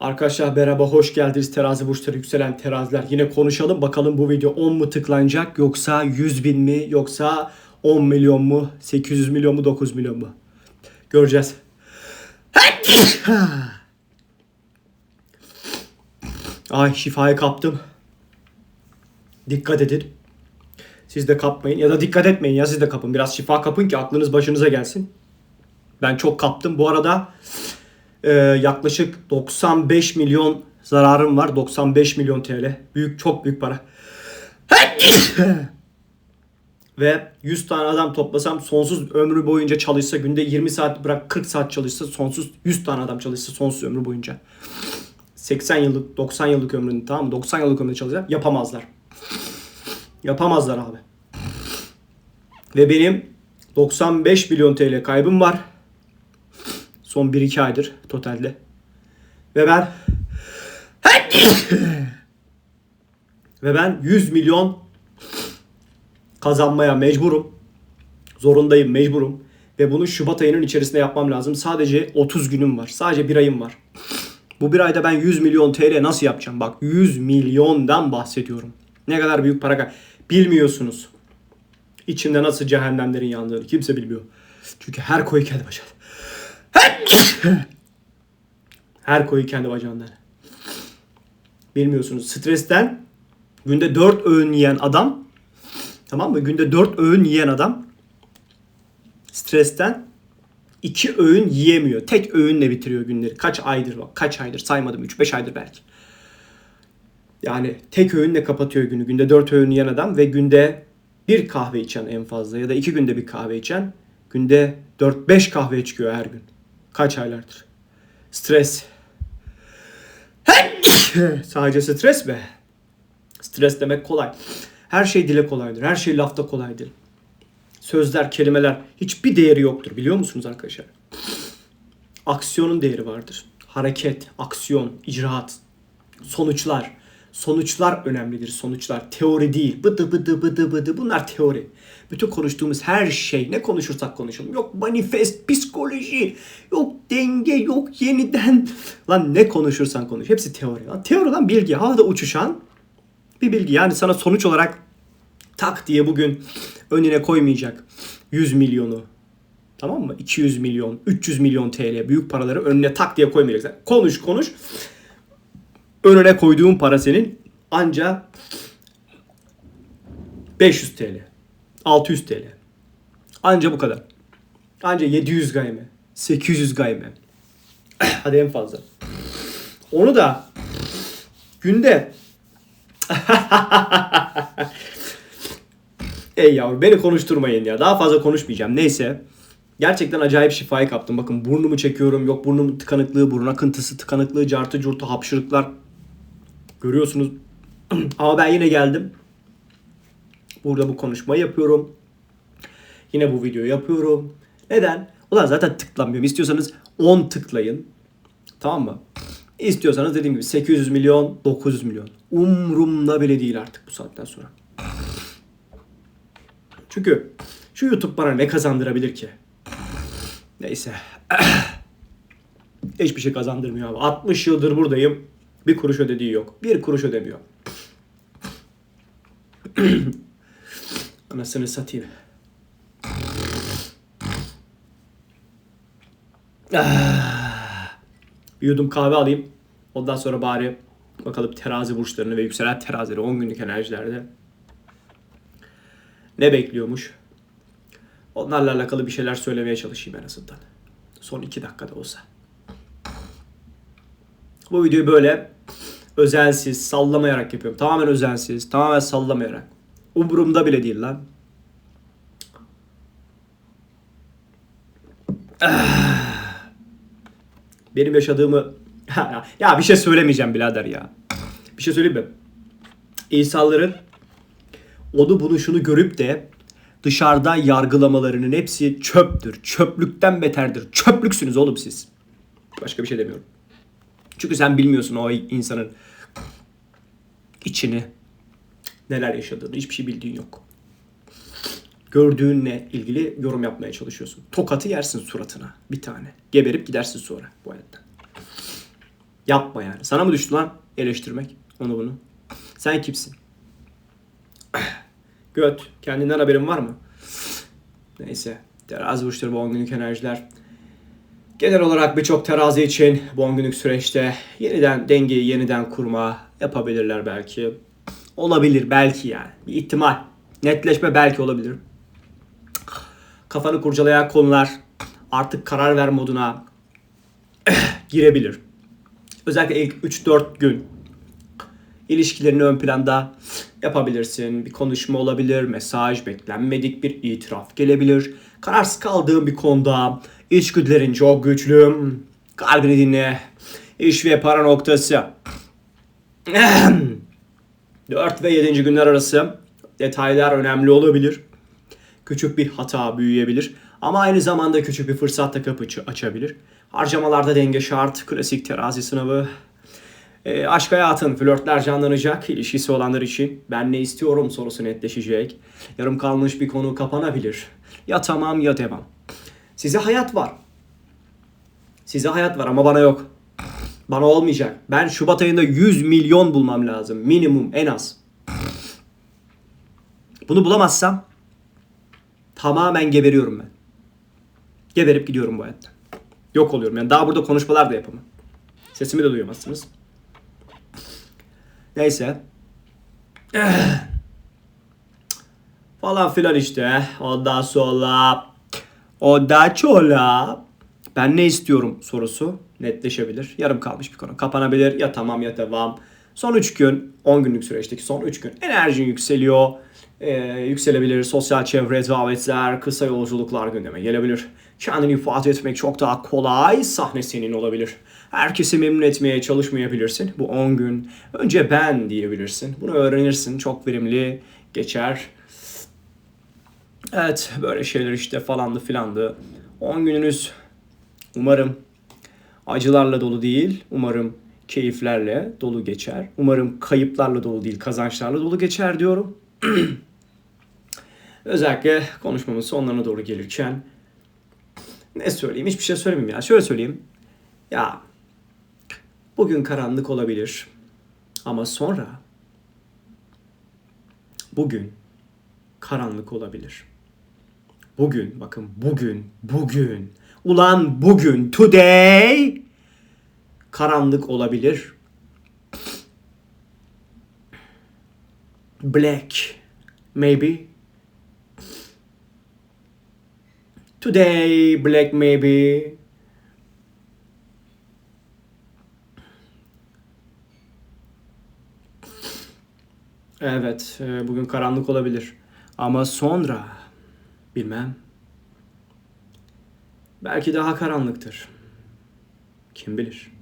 Arkadaşlar merhaba hoş geldiniz terazi burçları yükselen teraziler. Yine konuşalım bakalım bu video 10 mu tıklanacak yoksa 100 bin mi yoksa 10 milyon mu 800 milyon mu 9 milyon mu? Göreceğiz. Ay şifayı kaptım. Dikkat edin. Siz de kapmayın ya da dikkat etmeyin ya siz de kapın. Biraz şifa kapın ki aklınız başınıza gelsin. Ben çok kaptım. Bu arada e, yaklaşık 95 milyon zararım var. 95 milyon TL. Büyük çok büyük para. Ve 100 tane adam toplasam sonsuz ömrü boyunca çalışsa günde 20 saat bırak 40 saat çalışsa sonsuz 100 tane adam çalışsa sonsuz ömrü boyunca. 80 yıllık 90 yıllık ömrünü tamam mı? 90 yıllık ömrünü çalışacak yapamazlar. Yapamazlar abi. Ve benim 95 milyon TL kaybım var. Son 1-2 aydır totalde. Ve ben ve ben 100 milyon kazanmaya mecburum. Zorundayım, mecburum. Ve bunu Şubat ayının içerisinde yapmam lazım. Sadece 30 günüm var. Sadece bir ayım var. Bu bir ayda ben 100 milyon TL nasıl yapacağım? Bak 100 milyondan bahsediyorum. Ne kadar büyük para Bilmiyorsunuz. İçinde nasıl cehennemlerin yandığını kimse bilmiyor. Çünkü her koyu kendi bacağında. Her koyu kendi bacağından. Bilmiyorsunuz. Stresten günde 4 öğün yiyen adam tamam mı? Günde 4 öğün yiyen adam stresten 2 öğün yiyemiyor. Tek öğünle bitiriyor günleri. Kaç aydır bak. Kaç aydır saymadım. 3-5 aydır belki. Yani tek öğünle kapatıyor günü. Günde 4 öğün yiyen adam ve günde bir kahve içen en fazla ya da iki günde bir kahve içen günde 4-5 kahve çıkıyor her gün. Kaç aylardır. Stres. Sadece stres be. Stres demek kolay. Her şey dile kolaydır. Her şey lafta kolaydır. Sözler, kelimeler hiçbir değeri yoktur biliyor musunuz arkadaşlar? Aksiyonun değeri vardır. Hareket, aksiyon, icraat, sonuçlar. Sonuçlar önemlidir. Sonuçlar. Teori değil. Bıdı bıdı bıdı bıdı. Bunlar teori. Bütün konuştuğumuz her şey ne konuşursak konuşalım. Yok manifest, psikoloji, yok denge, yok yeniden. Lan ne konuşursan konuş. Hepsi teori. Lan teori lan bilgi. Havada uçuşan bir bilgi. Yani sana sonuç olarak tak diye bugün önüne koymayacak 100 milyonu. Tamam mı? 200 milyon, 300 milyon TL büyük paraları önüne tak diye koymayacak. Konuş konuş önüne koyduğun para senin anca 500 TL. 600 TL. Anca bu kadar. Anca 700 gayme. 800 gayme. Hadi en fazla. Onu da günde Ey yavrum beni konuşturmayın ya. Daha fazla konuşmayacağım. Neyse. Gerçekten acayip şifayı kaptım. Bakın burnumu çekiyorum. Yok burnumun tıkanıklığı, burun akıntısı, tıkanıklığı, cartı curtu, hapşırıklar. Görüyorsunuz. Ama ben yine geldim. Burada bu konuşmayı yapıyorum. Yine bu videoyu yapıyorum. Neden? Ulan zaten tıklamıyorum. İstiyorsanız 10 tıklayın. Tamam mı? İstiyorsanız dediğim gibi 800 milyon, 900 milyon. Umrumda bile değil artık bu saatten sonra. Çünkü şu YouTube bana ne kazandırabilir ki? Neyse. Hiçbir şey kazandırmıyor abi. 60 yıldır buradayım. Bir kuruş ödediği yok. Bir kuruş ödemiyor. Anasını satayım. Ah. Bir yudum kahve alayım. Ondan sonra bari bakalım terazi burçlarını ve yükselen terazileri 10 günlük enerjilerde ne bekliyormuş? Onlarla alakalı bir şeyler söylemeye çalışayım en azından. Son 2 dakikada olsa. Bu videoyu böyle özensiz, sallamayarak yapıyorum. Tamamen özensiz, tamamen sallamayarak. Umurumda bile değil lan. Ah. Benim yaşadığımı... ya bir şey söylemeyeceğim birader ya. Bir şey söyleyeyim mi? İnsanların onu bunu şunu görüp de dışarıda yargılamalarının hepsi çöptür. Çöplükten beterdir. Çöplüksünüz oğlum siz. Başka bir şey demiyorum. Çünkü sen bilmiyorsun o insanın içini, neler yaşadığını, hiçbir şey bildiğin yok. Gördüğünle ilgili yorum yapmaya çalışıyorsun. Tokatı yersin suratına bir tane. Geberip gidersin sonra bu hayattan. Yapma yani. Sana mı düştü lan eleştirmek onu bunu? Sen kimsin? Göt. Kendinden haberin var mı? Neyse. Terazi burçları bu 10 günlük enerjiler. Genel olarak birçok terazi için 10 günlük süreçte yeniden dengeyi yeniden kurma yapabilirler belki. Olabilir belki yani. Bir ihtimal. Netleşme belki olabilir. Kafanı kurcalayan konular artık karar ver moduna girebilir. Özellikle ilk 3-4 gün ilişkilerini ön planda yapabilirsin. Bir konuşma olabilir, mesaj, beklenmedik bir itiraf gelebilir. Kararsız kaldığın bir konuda içgüdülerin çok güçlü. Kalbini dinle. İş ve para noktası. 4 ve 7. günler arası detaylar önemli olabilir. Küçük bir hata büyüyebilir. Ama aynı zamanda küçük bir fırsat da kapı aç- açabilir. Harcamalarda denge şart. Klasik terazi sınavı. E, aşk hayatın, flörtler canlanacak. İlişkisi olanlar için ben ne istiyorum sorusu netleşecek. Yarım kalmış bir konu kapanabilir. Ya tamam ya devam. Size hayat var. Size hayat var ama bana yok. Bana olmayacak. Ben Şubat ayında 100 milyon bulmam lazım. Minimum en az. Bunu bulamazsam tamamen geberiyorum ben. Geberip gidiyorum bu hayatta. Yok oluyorum yani. Daha burada konuşmalar da yapamam. Sesimi de duyamazsınız. Neyse. Falan filan işte. Ondan sonra ondan sonra ben ne istiyorum sorusu netleşebilir. Yarım kalmış bir konu. Kapanabilir. Ya tamam ya devam. Son 3 gün, 10 günlük süreçteki son 3 gün enerjin yükseliyor. Ee, yükselebilir. Sosyal çevre, davetler, kısa yolculuklar gündeme gelebilir. Kendini ifade etmek çok daha kolay. Sahne senin olabilir. Herkesi memnun etmeye çalışmayabilirsin. Bu 10 gün. Önce ben diyebilirsin. Bunu öğrenirsin. Çok verimli geçer. Evet böyle şeyler işte falandı filandı. 10 gününüz umarım acılarla dolu değil. Umarım keyiflerle dolu geçer. Umarım kayıplarla dolu değil kazançlarla dolu geçer diyorum. Özellikle konuşmamın sonlarına doğru gelirken ne söyleyeyim? Hiçbir şey söylemeyeyim ya. Şöyle söyleyeyim. Ya bugün karanlık olabilir ama sonra bugün karanlık olabilir. Bugün bakın bugün bugün ulan bugün today karanlık olabilir. Black maybe. Today black maybe. Evet, e, bugün karanlık olabilir. Ama sonra bilmem. Belki daha karanlıktır. Kim bilir?